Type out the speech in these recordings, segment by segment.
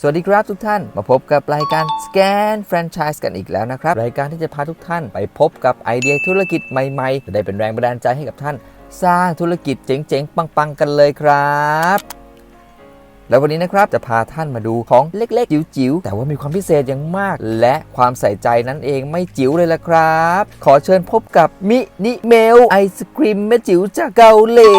สวัสดีครับทุกท่านมาพบกับรายการ Scan Franchise กันอีกแล้วนะครับ รายการที่จะพาทุกท่านไปพบกับไอเดียธุรกิจใหม่ๆ จะได้เป็นแรงบันดาลใจให้กับท่าน สร้างธุรกิจเจ๋งๆ ปังๆ กันเลยครับ แล้ววันนี้นะครับจะพาท่านมาดูของเล็กๆ จิ๋วๆ แต่ว่ามีความพิเศษอย่างมาก และความใส่ใจนั้นเองไม่จิ๋วเลยละครับ ขอเชิญพบกับมินิเมลไอศครีมแม่จิ๋วจากเกาหลี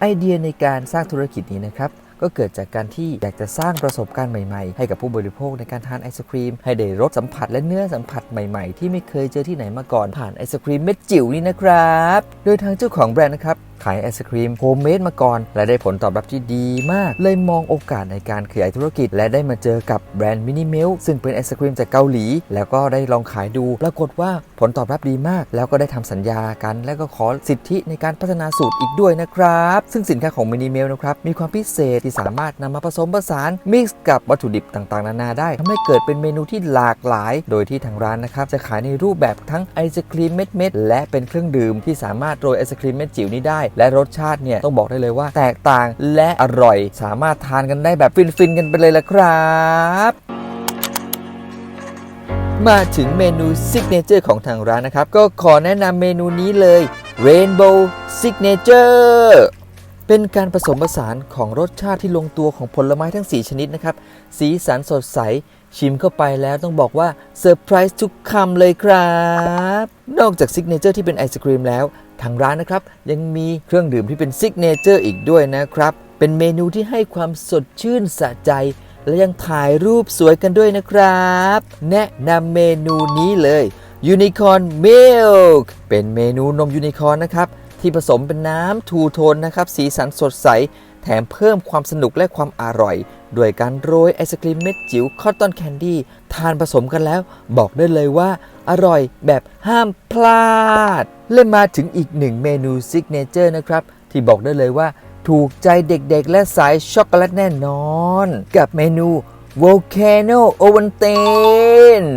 ไอเดียในการสร้างธุรกิจนี้นะครับ ก็เกิดจากการที่อยากจะสร้างประสบการณ์ใหม่ๆ ให้กับผู้บริโภคในการทานไอศครีม ให้ได้รสสัมผัสและเนื้อสัมผัสใหม่ๆ ที่ไม่เคยเจอที่ไหนมาก่อนผ่านไอศครีมเม็ดจิ๋วนี่นะครับ โดยทางเจ้าของแบรนด์นะครับ ขายไอศครีมโฮมเมดมาก่อน และได้ผลตอบรับที่ดีมาก เลยมองโอกาสในการขยายธุรกิจ และได้มาเจอกับแบรนด์มินิเมลซึ่งเป็นไอศครีมจากเกาหลี แล้วก็ได้ลองขายดู ปรากฏว่าผลตอบรับดีมาก แล้วก็ได้ทำสัญญากัน แล้วก็ขอสิทธิในการพัฒนาสูตรอีกด้วยนะครับ ซึ่งสินค้าของมินิเมลนะครับมีความพิเศษที่สามารถนำมาผสมผสานมิกซ์กับวัตถุดิบต่างๆ นานาได้ทำให้เกิดเป็นเมนูที่หลากหลาย โดยที่ทางร้านนะครับจะขายในรูปแบบทั้งไอศครีมเม็ดๆและเป็นเครื่องดื่มที่สามารถโรยไอศครีมเม็ดจิ๋วนี้ได้และรสชาติเนี่ยต้องบอกได้เลยว่าแตกต่างและอร่อย สามารถทานกันได้แบบฟินๆกันไปเลยละครับมาถึงเมนูซิกเนเจอร์ของทางร้านนะครับ ก็ขอแนะนำเมนูนี้เลย Rainbow Signature เป็นการผสมผสานของรสชาติที่ลงตัวของผลไม้ทั้ง 4 ชนิดนะครับ สีสันสดใส ชิมเข้าไปแล้วต้องบอกว่าเซอร์ไพรส์ทุกคำเลยครับ นอกจากซิกเนเจอร์ที่เป็นไอศครีมแล้ว ทางร้านนะครับ ยังมีเครื่องดื่มที่เป็นซิกเนเจอร์อีกด้วยนะครับ เป็นเมนูที่ให้ความสดชื่นสะใจ และยังถ่ายรูปสวยกันด้วยนะครับ แนะนำเมนูนี้เลย Unicorn Milk เป็นเมนูนมยูนิคอร์นนะครับ ที่ผสมเป็นน้ำทูโทนนะครับ สีสันสดใส แถมเพิ่มความสนุกและความอร่อย ด้วยการโรยไอศครีมเม็ดจิ๋วคอตตอนแคนดี้ทานผสมกันแล้ว บอกได้เลยว่า อร่อยแบบห้ามพลาดและมาถึงอีกหนึ่งเมนูซิกเนเจอร์นะครับ ที่บอกได้เลยว่า ถูกใจเด็กๆ และสายช็อกโกแลตแน่นอน กับเมนู Volcano Ovaltine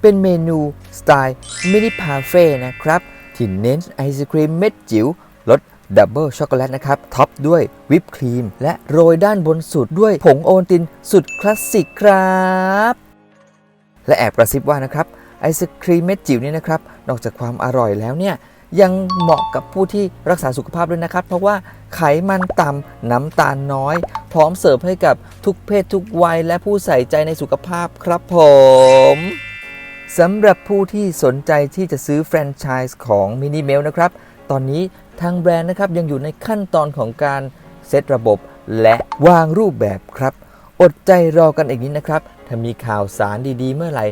เป็นเมนูสไตล์มินิพาเฟ่นะครับ ที่เน้นไอศครีมเม็ดจิ๋วรสดับเบิลช็อกโกแลตนะครับ ท็อปด้วยวิปครีม และโรยด้านบนสุดด้วยผงโอวัลตินสุดคลาสสิกครับ และแอบกระซิบว่านะครับ ไอศครีมเม็ดจิ๋วเนี่ยนะครับ นอกจากความอร่อยแล้วเนี่ยยังเหมาะกับผู้ที่รักษาสุขภาพด้วยนะครับ เพราะว่าไขมันต่ำน้ำตาลน้อย พร้อมเสิร์ฟให้กับทุกเพศทุกวัย และผู้ใส่ใจในสุขภาพครับผมสำหรับผู้ที่สนใจที่จะซื้อแฟรนไชส์ของมินิเมลนะครับ ตอนนี้ทางแบรนด์นะครับยังอยู่ในขั้นตอนของการเซตระบบและวางรูปแบบครับ อดใจรอกันอีกนิดนะครับ ถ้ามีข่าวสารดีๆ เมื่อไหร่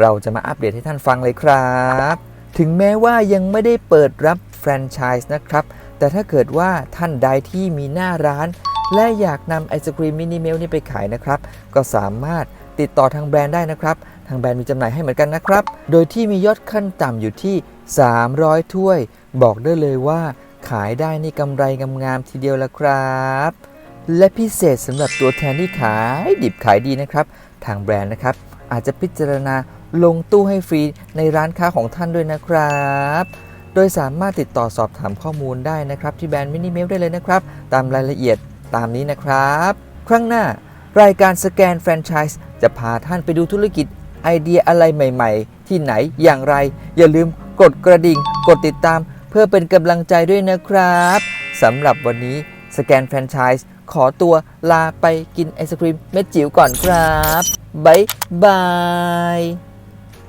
เราจะมาอัปเดตให้ท่านฟังเลยครับ ถึงแม้ว่ายังไม่ได้เปิดรับแฟรนไชส์นะครับ แต่ถ้าเกิดว่าท่านใดที่มีหน้าร้าน และอยากนำไอศครีมมินิเมลนี้ไปขายนะครับ ก็สามารถติดต่อทางแบรนด์ได้นะครับ ทางแบรนด์มีจำหน่ายให้เหมือนกันนะครับ โดยที่มียอดขั้นต่ำอยู่ที่ 300 ถ้วย บอกได้เลยว่า ขายได้นี่กำไรงามๆทีเดียวละครับและพิเศษสำหรับตัวแทนที่ขายดิบขายดีนะครับ ทางแบรนด์นะครับ อาจจะพิจารณา ลงตู้ให้ฟรีในร้านค้าของท่านด้วยนะครับ โดยสามารถติดต่อสอบถามข้อมูลได้นะครับ ที่แบรนด์มินิเมลได้เลยนะครับ ตามรายละเอียดตามนี้นะครับ ครั้งหน้ารายการสแกนแฟรนไชส์จะพาท่านไปดูธุรกิจไอเดียอะไรใหม่ ๆ ที่ไหนอย่างไร อย่าลืมกดกระดิ่ง กดติดตาม เพื่อเป็นกำลังใจด้วยนะครับสำหรับวันนี้สแกนแฟรนไชส์ขอตัวลาไปกินไอศครีมเม็ดจิ๋วก่อนครับ บ๊ายบาย